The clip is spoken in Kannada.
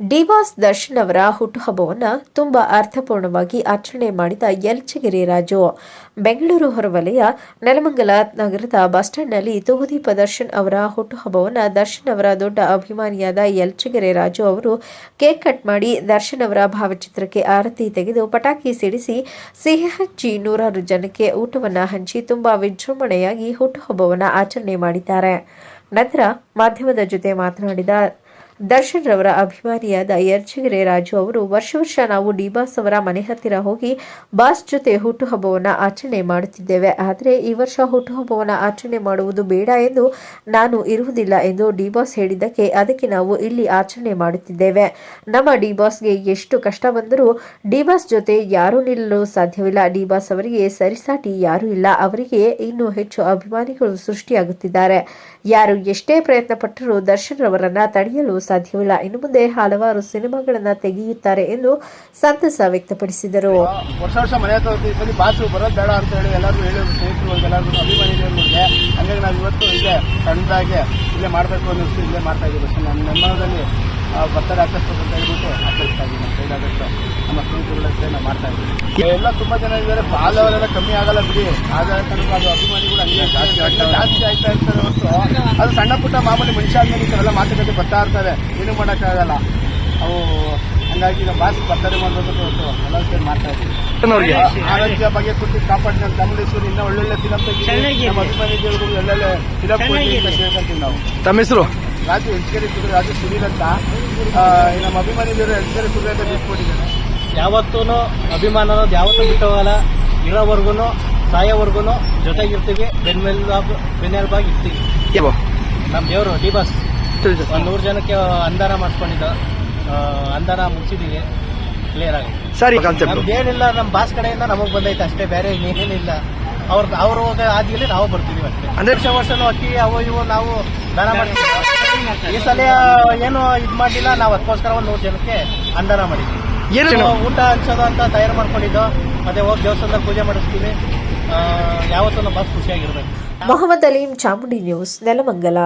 ಡಿವಾಸ್ ದರ್ಶನ್ ಅವರ ಹುಟ್ಟುಹಬ್ಬವನ್ನು ತುಂಬ ಅರ್ಥಪೂರ್ಣವಾಗಿ ಆಚರಣೆ ಮಾಡಿದ ಯಲ್ಚಗಿರಿ ರಾಜು. ಬೆಂಗಳೂರು ಹೊರವಲಯ, ನೆಲಮಂಗಲ ನಗರದ ಬಸ್ ಸ್ಟ್ಯಾಂಡ್ನಲ್ಲಿ ತೂಗುದೀಪ ದರ್ಶನ್ ಅವರ ಹುಟ್ಟುಹಬ್ಬವನ್ನು ದರ್ಶನ್ ಅವರ ದೊಡ್ಡ ಅಭಿಮಾನಿಯಾದ ಯಲ್ಚಗಿರಿ ರಾಜು ಅವರು ಕೇಕ್ ಕಟ್ ಮಾಡಿ ದರ್ಶನ್ ಅವರ ಭಾವಚಿತ್ರಕ್ಕೆ ಆರತಿ ತೆಗೆದು ಪಟಾಕಿ ಸಿಡಿಸಿ ಸಿಹಿ ಹಚ್ಚಿ ನೂರಾರು ಜನಕ್ಕೆ ಊಟವನ್ನು ಹಂಚಿ ತುಂಬ ವಿಜೃಂಭಣೆಯಾಗಿ ಹುಟ್ಟುಹಬ್ಬವನ್ನು ಆಚರಣೆ ಮಾಡಿದ್ದಾರೆ. ನಂತರ ಮಾಧ್ಯಮದ ಜೊತೆ ಮಾತನಾಡಿದ ದರ್ಶನ್ ರವರ ಅಭಿಮಾನಿಯಾದ ಯರ್ಚಗಿರೆ ರಾಜು ಅವರು, ವರ್ಷ ವರ್ಷ ನಾವು ಡಿಬಾಸ್ ಅವರ ಮನೆ ಹತ್ತಿರ ಹೋಗಿ ಬಾಸ್ ಜೊತೆ ಹುಟ್ಟುಹಬ್ಬವನ್ನು ಆಚರಣೆ ಮಾಡುತ್ತಿದ್ದೇವೆ. ಆದರೆ ಈ ವರ್ಷ ಹುಟ್ಟುಹಬ್ಬವನ್ನು ಆಚರಣೆ ಮಾಡುವುದು ಬೇಡ ಎಂದು ನಾನು ಇರುವುದಿಲ್ಲ ಎಂದು ಡಿಬಾಸ್ ಹೇಳಿದ್ದಕ್ಕೆ ಅದಕ್ಕೆ ನಾವು ಇಲ್ಲಿ ಆಚರಣೆ ಮಾಡುತ್ತಿದ್ದೇವೆ. ನಮ್ಮ ಡಿಬಾಸ್ಗೆ ಎಷ್ಟು ಕಷ್ಟ ಬಂದರೂ ಡಿಬಾಸ್ ಜೊತೆ ಯಾರೂ ನಿಲ್ಲಲು ಸಾಧ್ಯವಿಲ್ಲ. ಡಿಬಾಸ್ ಅವರಿಗೆ ಸರಿಸಾಟಿ ಯಾರೂ ಇಲ್ಲ. ಅವರಿಗೆ ಇನ್ನೂ ಹೆಚ್ಚು ಅಭಿಮಾನಿಗಳು ಸೃಷ್ಟಿಯಾಗುತ್ತಿದ್ದಾರೆ. ಯಾರು ಎಷ್ಟೇ ಪ್ರಯತ್ನ ಪಟ್ಟರೂ ದರ್ಶನ್ ರವರನ್ನ ತಡೆಯಲು ಸಾಧ್ಯವಿಲ್ಲ. ಇನ್ನು ಮುಂದೆ ಹಲವಾರು ಸಿನಿಮಾಗಳನ್ನ ತೆಗೆಯುತ್ತಾರೆ ಎಂದು ಸಂತಸ ವ್ಯಕ್ತಪಡಿಸಿದರು. ವರ್ಷ ವರ್ಷ ಮನೆ ಹತ್ರ ಬಾಸು ಬರೋದು ಬೇಡ ಅಂತ ಹೇಳಿ ಎಲ್ಲರೂ ಹೇಳಿ ಸ್ನೇಹಿತರು ಎಲ್ಲರಿಗೂ ಮುಂದೆ ಹಂಗಾಗಿ ನಾವು ಇವತ್ತು ಇಲ್ಲೇ ಸಣ್ಣದಾಗಿ ಇಲ್ಲೇ ಮಾಡಬೇಕು ಅನ್ನಿಸ್ತು ಇಲ್ಲೇ ಮಾಡ್ತಾ ಇದ್ದೀವಿ. ಅಷ್ಟೇ ಬರ್ತಡೇ ಆಚರಿಸ್ಬೇಕು ಅಂತ ಹೇಳ್ಬಿಟ್ಟು ಆಚರಿಸ್ತಾ ಇದ್ದೀವಿ ನಮ್ಮ ಕೈಲಾದಷ್ಟು ನಮ್ಮ ಸ್ನೇಹಿತರುಗಳ ಜೊತೆ ನಾವು ಮಾಡ್ತಾ ಇದ್ದೀವಿ. ಎಲ್ಲ ತುಂಬ ಜನ ಇದ್ದಾರೆ. ಬಾಲವರೆಲ್ಲ ಕಮ್ಮಿ ಆಗಲ್ಲ ಬಿಡಿ. ಆದರೆ ತನಕ ಅದು ಅಭಿಮಾನಿಗಳು ಹಂಗೆ ಜಾಸ್ತಿ ಆಗ್ತಾ ಜಾಸ್ತಿ ಆಗ್ತಾ ಇರ್ತಾರೆ ಹೊರತು. ಅದು ಸಣ್ಣ ಪುಟ್ಟ ಮಾಮೂಲಿ ಮನುಷ್ಯ ಆದ್ಮೇಲೆ ಎಲ್ಲ ಮಾತುಕತೆ ಬರ್ತಾ ಇರ್ತಾರೆ ಏನೂ ಮಾಡೋಕ್ಕಾಗಲ್ಲ ಅವು ಹಂಗಾಗಿ ನಮ್ಮ ಭಾಷೆ ಬರ್ತಾರೆ ಹೊರತು ಎಲ್ಲ ಸೇರಿ ಮಾಡ್ತಾ ಇದ್ದೀವಿ. ಆರೋಗ್ಯ ಬಗ್ಗೆ ಕುರಿತು ಕಾಪಾಡಿ ತಮಿಳೇಶ್ವರಿ ಇನ್ನೂ ಒಳ್ಳೊಳ್ಳೆ ಫಿಲಮ್ ತೆಗಿ ನಮ್ಮ ಅಭಿಮಾನಿಗಳು ಒಳ್ಳೊಳ್ಳೆ ಫಿಲಮ್ ಕೇಳ್ಕೊಂತೀವಿ ನಾವು. ತಮ್ಮ ಹೆಸರು? ರಾಜು ಹೆಚ್ಕೆರೆ ಕುದುರೆ ರಾಜು ಸುನೀಲ್ ಅಂತ. ನಮ್ಮ ಅಭಿಮಾನಿ ಅಭಿಮಾನಿಗಳು ಹೆಚ್ಕೆರೆ ಕುದುರೆ ಅಂತ ನಿಂತ್ಕೊಂಡಿದ್ದಾರೆ ಯಾವತ್ತೂ ಅಭಿಮಾನ ಅನ್ನೋದು ಯಾವತ್ತೂ ಬಿಟ್ಟವಲ್ಲ ಇರೋವರೆಗೂ ಸಾಯೋವರೆಗೂ ಜೊತೆಗಿರ್ತೀವಿ ಬೆನ್ಮೆಲ್ ಬೆನ್ನೆಲ್ಬಾಗಿ ಇರ್ತೀವಿ. ನಮ್ಮ ದೇವರು ಡಿ ಬಸ್ ಒಂದು ನೂರು ಜನಕ್ಕೆ ಅಂದಾನ ಮಾಡಿಸ್ಕೊಂಡಿದ್ದ ಅಂಧಾರ ಅಂದಾನ ಮುಗಿಸಿದೀವಿ. ಕ್ಲಿಯರ್ ಆಗಿ. ಸರಿ ಏನಿಲ್ಲ ನಮ್ಮ ಬಾಸ್ ಕಡೆಯಿಂದ ನಮಗೆ ಬಂದೈತೆ ಅಷ್ಟೇ ಬೇರೆ ಏನೇನಿಲ್ಲ ಅವ್ರ ಅವ್ರು ಆದ್ಮೇಲೆ ನಾವು ಬರ್ತೀವಿ ಅಷ್ಟೇ ಅಂದ್ರೆ- ವರ್ಷ ವರ್ಷನೂ ಅಕ್ಕಿ ಅವು ಇವು ನಾವು ದಾನ ಮಾಡ್ತೀವಿ. ಈ ಸಲ ಏನು ಇದು ಮಾಡಿಲ್ಲ ನಾವು ಅದಕ್ಕೋಸ್ಕರ ಒಂದು ನೂರು ಜನಕ್ಕೆ ಅಂದಾನ ಮಾಡಿದ್ವಿ. ಏನು? ಊಟ ಹಂಚೋದು ಅಂತ ತಯಾರು ಮಾಡ್ಕೊಂಡಿದ್ದು. ಮತ್ತೆ ಹೋಗಿ ದೇವಸ್ಥಾನದಲ್ಲಿ ಪೂಜೆ ಮಾಡಿಸ್ತೀವಿ. ಆ, ಯಾವತ್ತೂ ಬಾಸ್ ಖುಷಿಯಾಗಿರ್ಬೇಕು. ಮೊಹಮ್ಮದ್ ಅಲೀಂ ಚಾಮುಂಡಿ ನ್ಯೂಸ್ ನೆಲಮಂಗಲ.